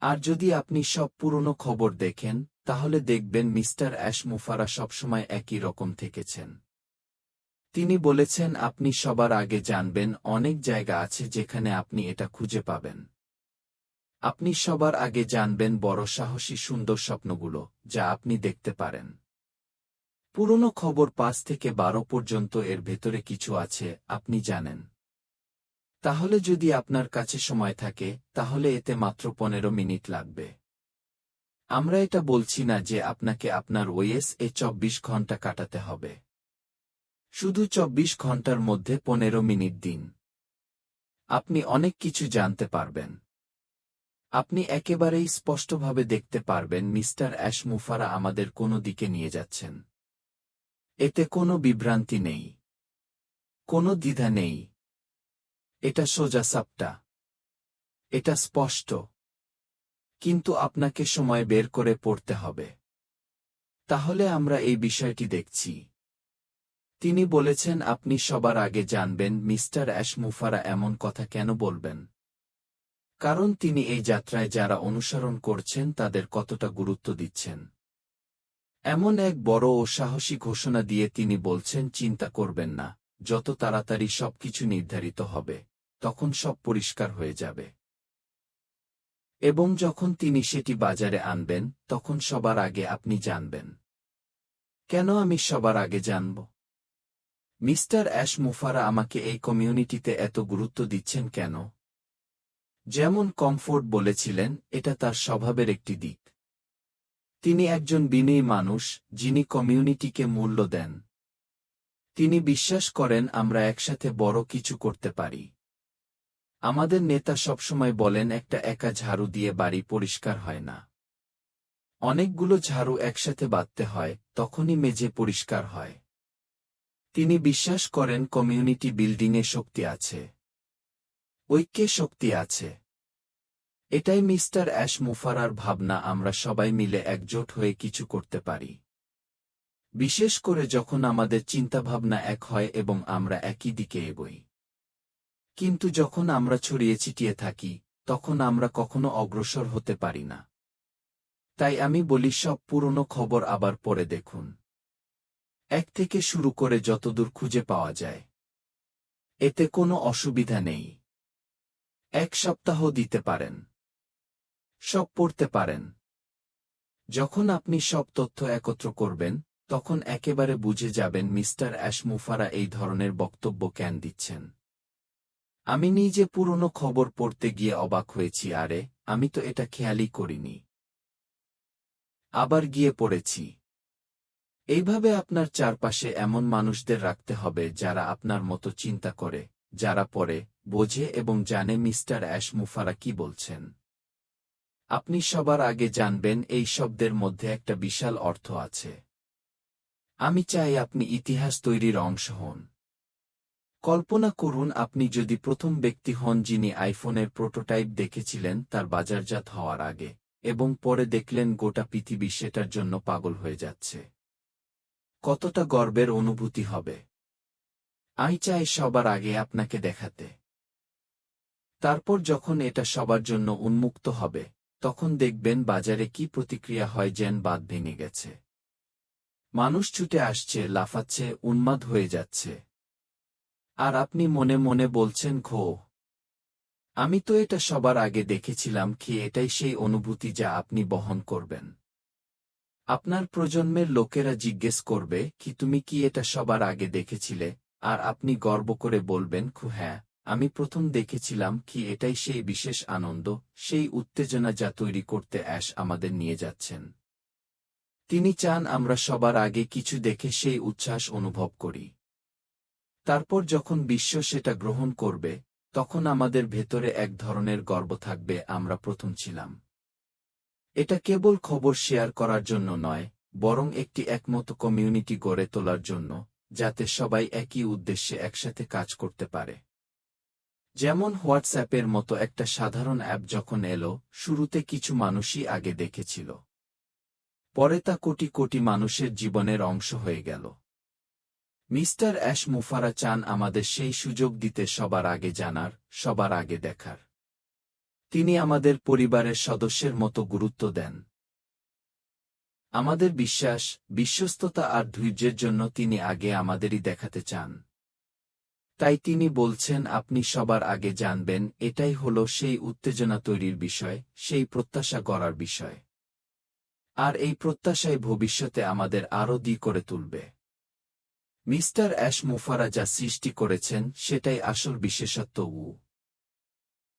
আর যদি আপনি সব পুরনো খবর দেখেন, তাহলে দেখবেন মিস্টার অ্যাশ মুফারা সবসময় একই রকম থেকেছেন। তিনি বলেছেন, আপনি সবার আগে জানবেন, অনেক জায়গা আছে যেখানে আপনি এটা খুঁজে পাবেন। আপনি সবার আগে জানবেন বড় সাহসী সুন্দর স্বপ্নগুলো, যা আপনি দেখতে পারেন। পুরনো খবর পাঁচ থেকে বারো পর্যন্ত এর ভেতরে কিছু আছে, আপনি জানেন। তাহলে যদি আপনার কাছে সময় থাকে, তাহলে এতে মাত্র পনেরো মিনিট লাগবে। আমরা এটা বলছি না যে আপনাকে আপনার ওয়েস এ চব্বিশ ঘণ্টা কাটাতে হবে। শুধু চব্বিশ ঘণ্টার মধ্যে পনেরো মিনিট দিন। আপনি অনেক কিছু জানতে পারবেন। আপনি একেবারেই স্পষ্টভাবে দেখতে পারবেন মিস্টার অ্যাশ মুফারা আমাদের কোনো দিকে নিয়ে যাচ্ছেন। এতে কোনো বিভ্রান্তি নেই। কোনো দ্বিধা নেই। এটা সোজা সাপটা। এটা স্পষ্ট। কিন্তু আপনাকে সময় বের করে পড়তে হবে। তাহলে আমরা এই বিষয়টি দেখছি। তিনি বলেছেন, আপনি সবার আগে জানবেন মিস্টার অ্যাশ মুফারা এমন কথা কেন বলবেন। কারণ তিনি এই যাত্রায় যারা অনুসরণ করছেন, তাদের কতটা গুরুত্ব দিচ্ছেন। এমন এক বড় ও সাহসী ঘোষণা দিয়ে তিনি বলছেন, চিন্তা করবেন না। যত তাড়াতাড়ি সবকিছু নির্ধারিত হবে। তখন সব পরিষ্কার হয়ে যাবে। এবং যখন তিনি সেটি বাজারে আনবেন, তখন সবার আগে আপনি জানবেন। কেন আমি সবার আগে জানব? মিস্টার অ্যাশ মুফারা আমাকে এই কমিউনিটিতে এত গুরুত্ব দিচ্ছেন কেন? যেমন কমফোর্ট বলেছিলেন, এটা তার স্বভাবের একটি দিক। তিনি একজন বিনয়ী মানুষ, যিনি কমিউনিটিকে মূল্য দেন। তিনি বিশ্বাস করেন, আমরা একসাথে বড় কিছু করতে পারি। আমাদের নেতা সবসময় বলেন, একটা একা ঝাড়ু দিয়ে বাড়ি পরিষ্কার হয় না। অনেকগুলো ঝাড়ু একসাথে বাঁধতে হয়, তখনই মেঝে পরিষ্কার হয়। তিনি বিশ্বাস করেন, কমিউনিটি বিল্ডিংয়ে শক্তি আছে। ঐক্যে শক্তি আছে। এটাই মিস্টার অ্যাশ মুফারার ভাবনা, আমরা সবাই মিলে একজোট হয়ে কিছু করতে পারি। বিশেষ করে যখন আমাদের চিন্তাভাবনা এক হয় এবং আমরা একই দিকে এগোই। কিন্তু যখন আমরা ছড়িয়ে ছিটিয়ে থাকি, তখন আমরা কখনো অগ্রসর হতে পারি না। তাই আমি বলি, সব পুরনো খবর আবার পরে দেখুন। এক থেকে শুরু করে যতদূর খুঁজে পাওয়া যায়। এতে কোনো অসুবিধা নেই। এক সপ্তাহ দিতে পারেন। সব পড়তে পারেন। যখন আপনি সব তথ্য একত্র করবেন, তখন একেবারে বুঝে যাবেন মিস্টার অ্যাশমুফারা এই ধরনের বক্তব্য কেন দিচ্ছেন। আমি নিজে পুরনো খবর পড়তে গিয়ে অবাক হয়েছি, আরে, আমি তো এটা খেয়ালই করিনি। আবার গিয়ে পড়েছি। এইভাবে আপনার চারপাশে এমন মানুষদের রাখতে হবে যারা আপনার মতো চিন্তা করে, যারা পড়ে, বোঝে এবং জানে মিস্টার অ্যাশ মুফারা কি বলছেন। আপনি সবার আগে জানবেন এই শব্দের মধ্যে একটা বিশাল অর্থ আছে। আমি চাই আপনি ইতিহাস তৈরির অংশ হন। কল্পনা করুন আপনি যদি প্রথম ব্যক্তি হন যিনি আইফোনের প্রোটোটাইপ দেখেছিলেন তার বাজারজাত হওয়ার আগে, এবং পরে দেখলেন গোটা পৃথিবী সেটার জন্য পাগল হয়ে যাচ্ছে। কতটা গর্বের অনুভূতি হবে। আমি চাই সবার আগে আপনাকে দেখাতে। তারপর যখন এটা সবার জন্য উন্মুক্ত হবে, তখন দেখবেন বাজারে কি প্রতিক্রিয়া হয় যেন বাদ ভেঙে গেছে। মানুষ ছুটে আসছে, লাফাচ্ছে, উন্মাদ হয়ে যাচ্ছে। আর আপনি মনে মনে বলছেন, ঘো। আমি তো এটা সবার আগে দেখেছিলাম কি এটাই সেই অনুভূতি যা আপনি বহন করবেন। আপনার প্রজন্মের লোকেরা জিজ্ঞেস করবে, কি তুমি কি এটা সবার আগে দেখেছিলে? আর আপনি গর্ব করে বলবেন খু হ্যাঁ আমি প্রথম দেখেছিলাম কি এটাই সেই বিশেষ আনন্দ, সেই উত্তেজনা যা তৈরি করতে অ্যাশ আমাদের নিয়ে যাচ্ছেন। তিনি চান আমরা সবার আগে কিছু দেখে সেই উচ্ছ্বাস অনুভব করি। তারপর যখন বিশ্ব সেটা গ্রহণ করবে, তখন আমাদের ভেতরে এক ধরনের গর্ব থাকবে, আমরা প্রথম ছিলাম। এটা কেবল খবর শেয়ার করার জন্য নয়, বরং একটি একমত কমিউনিটি গড়ে তোলার জন্য, যাতে সবাই একই উদ্দেশ্যে একসাথে কাজ করতে পারে। যেমন হোয়াটসঅ্যাপের মতো একটা সাধারণ অ্যাপ যখন এলো, শুরুতে কিছু মানুষই আগে দেখেছিল। পরে তা কোটি কোটি মানুষের জীবনের অংশ হয়ে গেল। মিস্টার অ্যাশ মুফারা চান আমাদের সেই সুযোগ দিতে সবার আগে জানার, সবার আগে দেখার। তিনি আমাদের পরিবারের সদস্যের মতো গুরুত্ব দেন। আমাদের বিশ্বাস, বিশ্বস্ততা আর ধৈর্যের জন্য তিনি আগে আমাদেরই দেখাতে চান। তাই তিনি বলছেন, আপনি সবার আগে জানবেন, এটাই হল সেই উত্তেজনা তৈরির বিষয়, সেই প্রত্যাশা করার বিষয়। আর এই প্রত্যাশাই ভবিষ্যতে আমাদের আরও দি করে তুলবে। মিস্টার অ্যাশ মুফারা যা সৃষ্টি করেছেন সেটাই আসল বিশেষত্ব উ।